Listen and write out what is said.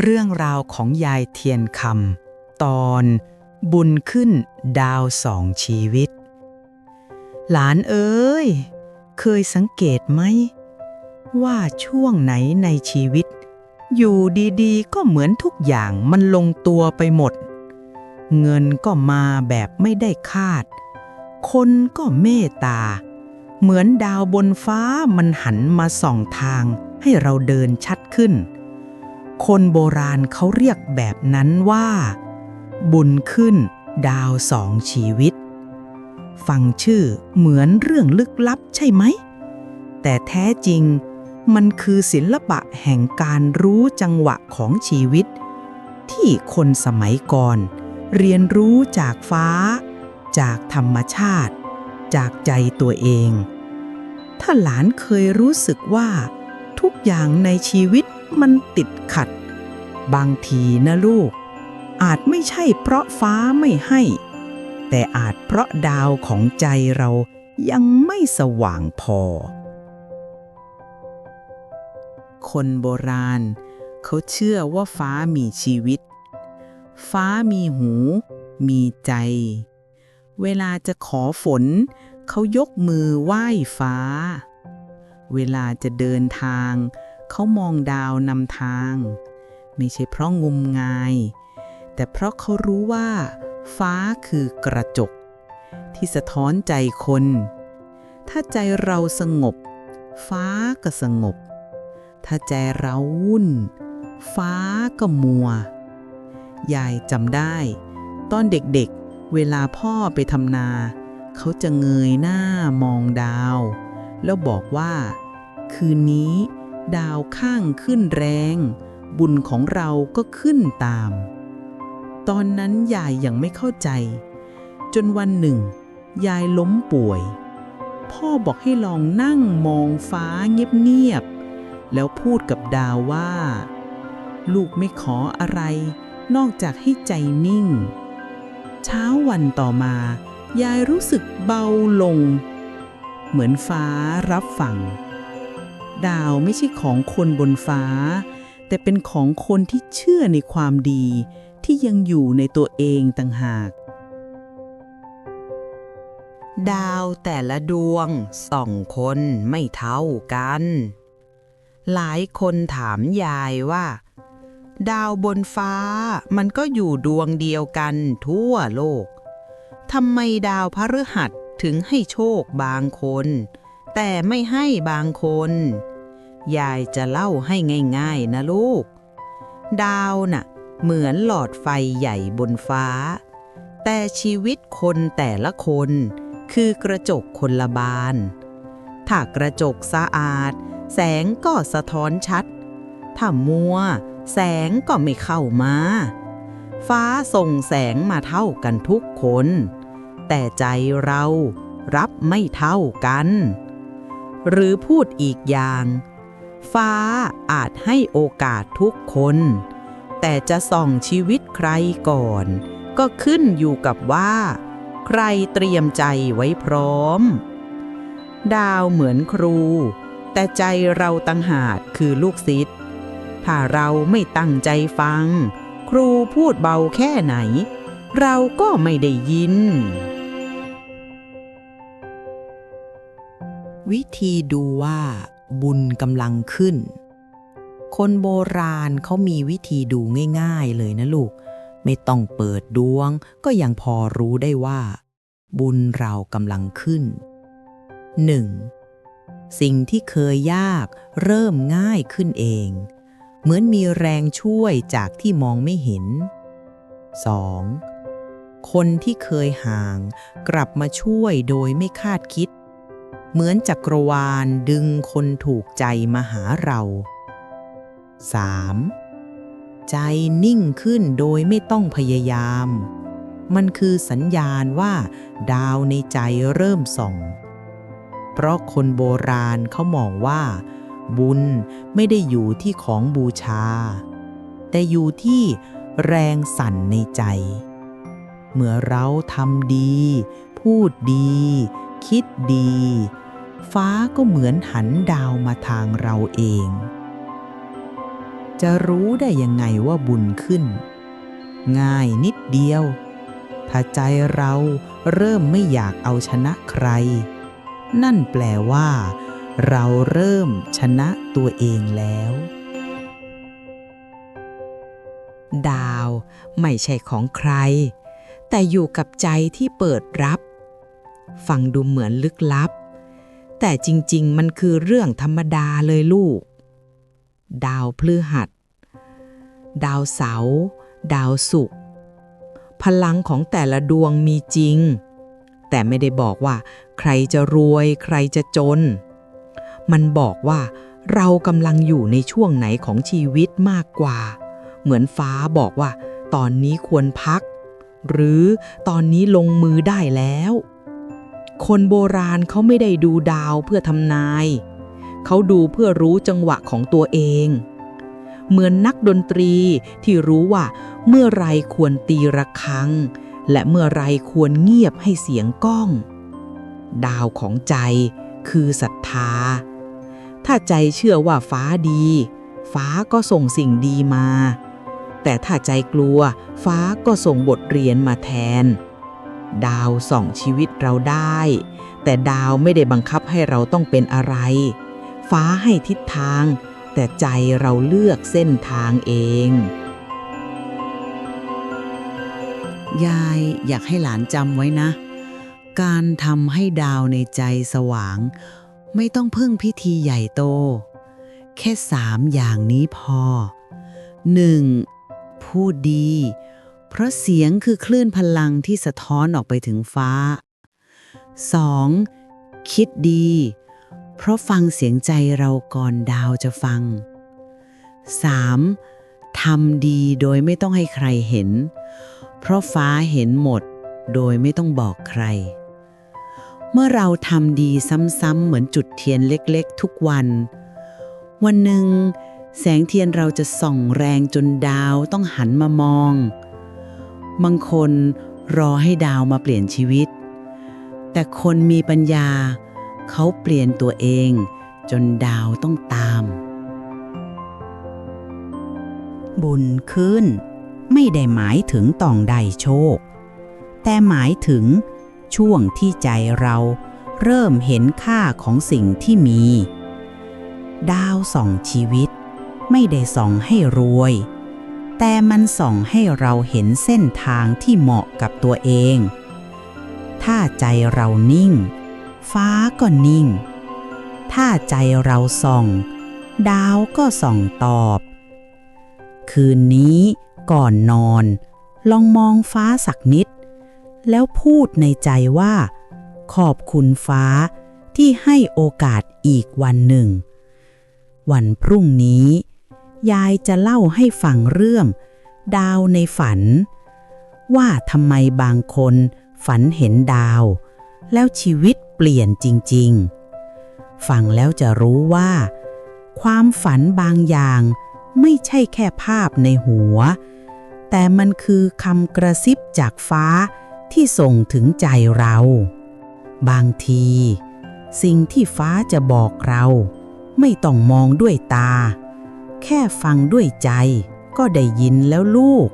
เรื่องราวของยายเทียนคำตอนบุญขึ้นดาวสองชีวิต หลานเอ้ย เคยสังเกตไหม ว่าช่วงไหนในชีวิต อยู่ดีๆ ก็เหมือนทุกอย่างมันลงตัวไปหมด เงินก็มาแบบไม่ได้คาด คนก็เมตตา เหมือนดาวบนฟ้ามันหันมาส่องทางให้เราเดินชัดขึ้น คนโบราณเขาเรียกแบบนั้นว่า บุญขึ้นดาวสองชีวิต ฟังชื่อเหมือนเรื่องลึกลับใช่ไหม แต่แท้จริงมันคือศิลปะแห่งการรู้จังหวะของชีวิต ที่คนสมัยก่อน เรียนรู้จากฟ้า จากธรรมชาติ จากใจตัวเอง ถ้าหลานเคยรู้สึกว่า ทุกอย่างในชีวิต มันติดขัด บางทีนะลูก อาจไม่ใช่เพราะฟ้าไม่ให้ แต่อาจเพราะดาวของใจเรายังไม่สว่างพอ คนโบราณ เขาเชื่อว่าฟ้ามีชีวิต ฟ้ามีหู มีใจ เวลาจะขอฝน เขายกมือไหว้ฟ้า เวลาจะเดินทางเเขามองดาวนำทาง ไม่ใช่เพราะงมงาย แต่เพราะเขารู้ว่า ฟ้าคือกระจก ที่สะท้อนใจคน ถ้าใจเราสงบ ฟ้าก็สงบ ถ้าใจเราวุ่น ฟ้าก็มัว ยายจำได้ ตอนเด็กๆเวลาพ่อไปทำนา เขาจะเงยหน้ามองดาว แล้วบอกว่า คืนนี้ ดาวข้างขึ้นแรง บุญของเราก็ขึ้นตาม ตอนนั้นยายยังไม่เข้าใจ จนวันหนึ่ง ยายล้มป่วย พ่อบอกให้ลองนั่งมองฟ้าเงียบๆ แล้วพูดกับดาวว่า ลูกไม่ขออะไรนอกจากให้ใจนิ่ง เช้าวันต่อมา ยายรู้สึกเบาลง เหมือนฟ้ารับฟัง ดาวไม่ใช่ของคนบนฟ้า แต่เป็นของคนที่เชื่อในความดี ที่ยังอยู่ในตัวเองต่างหาก ดาวแต่ละดวงส่องคนไม่เท่ากัน หลายคนถามยายว่า ดาวบนฟ้ามันก็อยู่ดวงเดียวกันทั่วโลกทำไมดาวพฤหัสถึงให้โชคบางคน แต่ไม่ให้บางคน ยายจะเล่าให้ง่ายๆนะลูก ดาวน่ะ เหมือนหลอดไฟใหญ่บนฟ้า แต่ชีวิตคนแต่ละคน คือกระจกคนละบาน ถ้ากระจกสะอาด แสงก็สะท้อนชัด ถ้ามัว แสงก็ไม่เข้ามา ฟ้าส่งแสงมาเท่ากันทุกคน แต่ใจเรารับไม่เท่ากัน หรือพูดอีกอย่าง ฟ้าอาจให้โอกาสทุกคน แต่จะส่องชีวิตใครก่อน ก็ขึ้นอยู่กับว่า ใครเตรียมใจไว้พร้อม ดาวเหมือนครู แต่ใจเราตั้งหากคือลูกศิษย์ถ้าเราไม่ตั้งใจฟัง ครูพูดเบาแค่ไหน เราก็ไม่ได้ยิน วิธีดูว่าบุญกำลังขึ้น คนโบราณเขามีวิธีดูง่ายๆเลยนะลูก ไม่ต้องเปิดดวง ก็ยังพอรู้ได้ว่า บุญเรากำลังขึ้น 1. สิ่งที่เคยยากเริ่มง่ายขึ้นเอง เหมือนมีแรงช่วยจากที่มองไม่เห็น 2. คนที่เคยห่างกลับมาช่วยโดยไม่คาดคิด เหมือนจักรวาลดึงคนถูกใจมาหาเรา 3. ใจนิ่งขึ้นโดยไม่ต้องพยายาม มันคือสัญญาณว่า ดาวในใจเริ่มส่อง เพราะคนโบราณเขามองว่า บุญไม่ได้อยู่ที่ของบูชา แต่อยู่ที่แรงสั่นในใจ เมื่อเราทำดี พูดดี คิดดี ฟ้าก็เหมือนหันดาวมาทางเราเอง จะรู้ได้ยังไงว่าบุญขึ้น ง่ายนิดเดียว ถ้าใจเราเริ่มไม่อยากเอาชนะใคร นั่นแปลว่า เราเริ่มชนะตัวเองแล้วดาวไม่ใช่ของใคร แต่อยู่กับใจที่เปิดรับ ฟังดูเหมือนลึกลับ แต่จริงๆ มันคือเรื่องธรรมดาเลยลูก ดาวพฤหัส ดาวเสาร์ดาวศุกร์พลังของแต่ละดวงมีจริง แต่ไม่ได้บอกว่า ใครจะรวย ใครจะจน มันบอกว่าเรากำลังอยู่ในช่วงไหนของชีวิตมากกว่า เหมือนฟ้าบอกว่า ตอนนี้ควรพัก หรือตอนนี้ลงมือได้แล้ว คนโบราณเขาไม่ได้ดูดาวเพื่อทำนาย เขาดูเพื่อรู้จังหวะของตัวเอง เหมือนนักดนตรีที่รู้ว่า เมื่อไรควรตีระฆัง และเมื่อไรควรเงียบให้เสียงก้อง ดาวของใจคือศรัทธา ถ้าใจเชื่อว่าฟ้าดี ฟ้าก็ส่งสิ่งดีมา แต่ถ้าใจกลัวฟ้าก็ส่งบทเรียนมาแทน ดาวส่องชีวิตเราได้ แต่ดาวไม่ได้บังคับให้เราต้องเป็นอะไร ฟ้าให้ทิศทาง แต่ใจเราเลือกเส้นทางเอง ยายอยากให้หลานจำไว้นะ การทำให้ดาวในใจสว่าง ไม่ต้องพึ่งพิธีใหญ่โต แค่สามอย่างนี้พอ 1. พูดดี เพราะเสียงคือคลื่นพลังที่สะท้อนออกไปถึงฟ้า 2. คิดดี เพราะฟังเสียงใจเราก่อนดาวจะฟัง 3. ทำดีโดยไม่ต้องให้ใครเห็น เพราะฟ้าเห็นหมด โดยไม่ต้องบอกใคร เมื่อเราทำดีซ้ำๆเหมือนจุดเทียนเล็กๆ ทุกวัน วันหนึ่งแสงเทียนเราจะส่องแรงจนดาวต้องหันมามอง บางคนรอให้ดาวมาเปลี่ยนชีวิต แต่คนมีปัญญา เขาเปลี่ยนตัวเอง จนดาวต้องตาม บุญขึ้น ไม่ได้หมายถึงต้องได้โชค แต่หมายถึงช่วงที่ใจเราเริ่มเห็นค่าของสิ่งที่มี ดาวส่องชีวิต ไม่ได้ส่องให้รวย แต่มันส่องให้เราเห็นเส้นทางที่เหมาะกับตัวเอง ถ้าใจเรานิ่ง ฟ้าก็นิ่ง ถ้าใจเราส่อง ดาวก็ส่องตอบ คืนนี้ก่อนนอน ลองมองฟ้าสักนิด แล้วพูดในใจว่า ขอบคุณฟ้าที่ให้โอกาสอีกวันหนึ่ง วันพรุ่งนี้ ยายจะเล่าให้ฟังเรื่อง ดาวในฝัน ว่าทำไมบางคนฝันเห็นดาว แล้วชีวิตเปลี่ยนจริง ๆ ฟังแล้วจะรู้ว่า ความฝันบางอย่างไม่ใช่แค่ภาพในหัว แต่มันคือคำกระซิบจากฟ้าที่ส่งถึงใจเรา บางที สิ่งที่ฟ้าจะบอกเรา ไม่ต้องมองด้วยตา แค่ฟังด้วยใจก็ได้ยินแล้วลูก